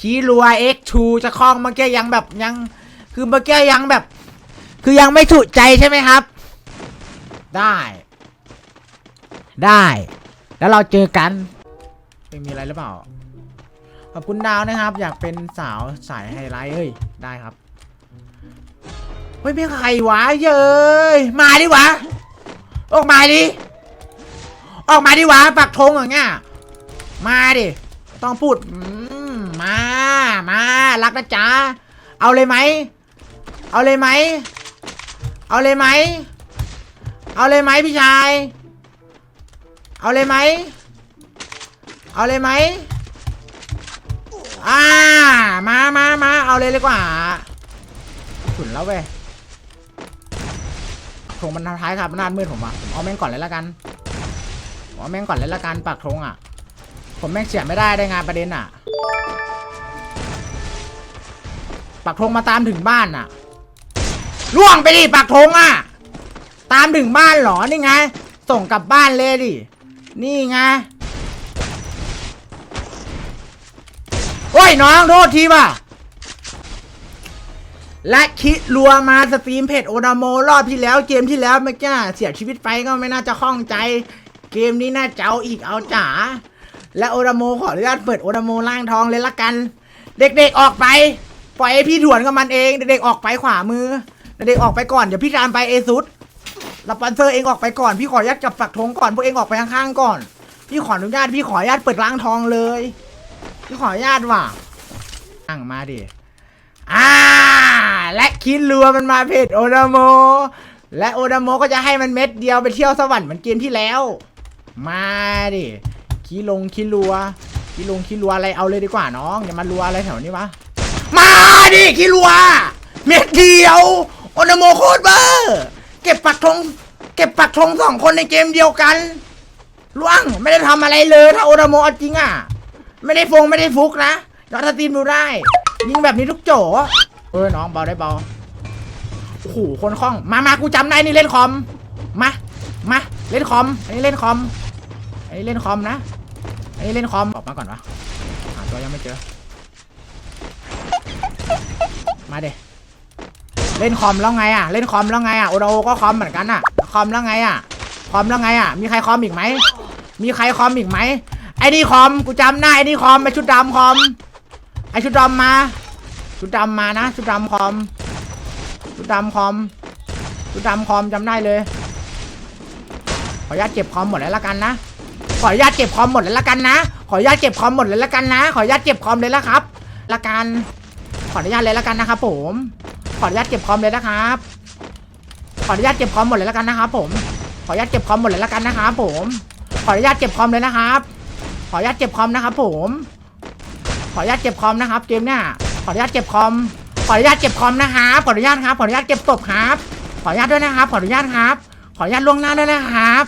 คีรัว X2 จะคล้องเมื่อกี้ยังแบบยัง คือเมื่อกี้ยังแบบ คือยังไม่ถูกใจใช่ไหมครับ ได้ ได้ แล้วเราเจอกันไม่มีอะไรหรือเปล่า ขอบคุณดาวนะครับ อยากเป็นสาวสายไฮไลท์เฮ้ย ได้ครับ เฮ้ยไม่ใครวะเย้ยมาดิวะ ออกมาดิ ออกมาดิวะปักธงอย่างเงี้ย มาดิ ต้องพูดอื มมา มารักนะจ๊ะเอาเลยไหม เอาเลยไหม เอาเลยไหม เอาเลยไหมพี่ชาย เอาเลยไหม เอาเลยไหมอ่า มามามาเอาเลยเลยกว่าขุนแล้วเว้ยธงมันท้ายครับหน้ามืดผมอะผมเอาแม่งก่อนเลยละกันผมเอาแม่งก่อนเลยละกันปักธงอะ ผมแม่งเสียไม่ได้ได้งานประเด็นอะ ปักธงมาตามถึงบ้านอะล่วงไปดิปักธงอะ ตามถึงบ้านเหรอนี่ไง ส่งกลับบ้านเลยดิ นี่ไงโอ้ยน้องโทษทีว่ะและคิดรัวมาสตรีมเพจโอดาโมรอบที่แล้วเกมที่แล้วเมื่อกี้เสียชีวิตไปก็ไม่น่าจะคล่องใจ เกมนี้น่าจะเอาอีกเอาจ๋าและโอดาโมขออนุญาตเปิดโอดาโมล่างทองเลยละกัน เด็กๆออกไป ปล่อยให้พี่ถวนกับมันเองเด็กๆออกไปขวามือเด็กๆออกไปก่อนเดี๋ยวพี่ตามไปเอซุดสปอนเซอร์เองออกไปก่อนพี่ขออนุญาตจับปักธงก่อนพวกเองออกไปข้างๆก่อน พี่ขออนุญาตพี่ขออนุญาตเปิดล่างทองเลย พี่ขออนุญาตว่ะอ่างมาดิอ่าและคิดรัวมันมาเพจโอดาโม และโอดาโมก็จะให้มันเม็ดเดียวไปเที่ยวสวรรค์เหมือนเกมที่แล้ว มาดิคีลงคีรัวคีลงคีรัวอะไรเอาเลยดีกว่าน้องอย่ามารัวอะไรแถวนี้วะ มาดิคีรัว เม็ดเดียวโอดาโมโคตรเบอร์เก็บปักธงเก็บปักธงสองคนในเกมเดียวกันล่วงไม่ได้ทำอะไรเลยถ้าโอดาโมเอาจริงอะ ไม่ได้ฟงไม่ได้ฟุกนะยอดสตรีมดูได้ ยิงแบบนี้ทุกโจเออน้องเบาได้เบาโอ้โหคนคล่อง มามากูจำได้นี่เล่นคอม มา มาเล่นคอม อันนี้เล่นคอม อันนี้เล่นคอมนะ อันนี้เล่นคอม ออกมาก่อนวะหาตัวยังไม่เจอ มาเดเล่นคอมแล้วไงอะ เล่นคอมแล้วไงอะโอโดก็คอมเหมือนกันอะ คอมแล้วไงอะ คอมแล้วไงอะ มีใครคอมอีกไหม มีใครคอมอีกไหม ไอ้นี่คอม กูจำได้ไอ้นี่คอมไอ้ชุดดำคอม ไอ้ชุดดำมา ชุดดำมานะ ชุดดำคอม ชุดดำคอม ชุดดำคอมจำได้เลย ขออนุญาตเก็บคอมหมดแล้วละกันนะ ขออนุญาตเก็บคอมหมดแล้วละกันนะ ขออนุญาตเก็บคอมหมดเลยละกันนะ ขออนุญาตเก็บคอมเลยละครับ ละกัน ขออนุญาตเลยละกันนะครับผม ขออนุญาตเก็บคอมเลยนะครับ ขออนุญาตเก็บคอมหมดเลยละกันนะครับผม ขออนุญาตเก็บคอมหมดเลยละกันนะครับผม ขออนุญาตเก็บคอมเลยนะครับ ขออนุญาตเก็บคอมนะครับผม ขออนุญาตเก็บคอมนะครับเกมเนี่ยขออนุญาตเก็บคอม ขออนุญาตเก็บคอมนะครับ ขออนุญาตครับ ขออนุญาตเก็บศพครับ ขออนุญาตด้วยนะครับ ขออนุญาตครับ ขออนุญาตล่วงหน้าด้วยนะครับ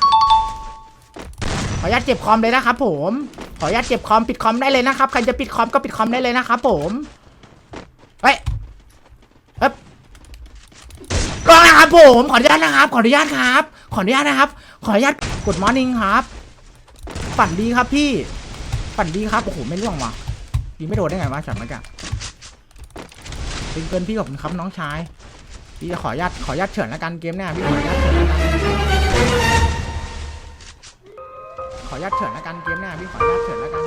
ขออนุญาตเก็บคอมเลยนะครับผม ขออนุญาตเก็บคอมปิดคอมได้เลยนะครับ ใครจะปิดคอมก็ปิดคอมได้เลยนะครับผม เฮ้ยเอ๊บรองนะครับ ผมขออนุญาตนะครับ ขออนุญาตครับ ขออนุญาตนะครับ ขออนุญาตกดมอร์นิ่งครับ ฝันดีครับพี่ ฝันดีครับ โอ้โห ไม่ร่วงว่ะยิงไม่โดนได้ไงวะฉันมื่อกี้เป็นเกินพี่ขอบคุณครับน้องชาย พี่จะขออนุญาตขออนุญาตเฉินละกันเกมเนี่ยพี่ขออนุญาตเฉินละกันขออนุญาตเฉินละกันเกมเนี่พี่ขออนุญาตเฉินละกัน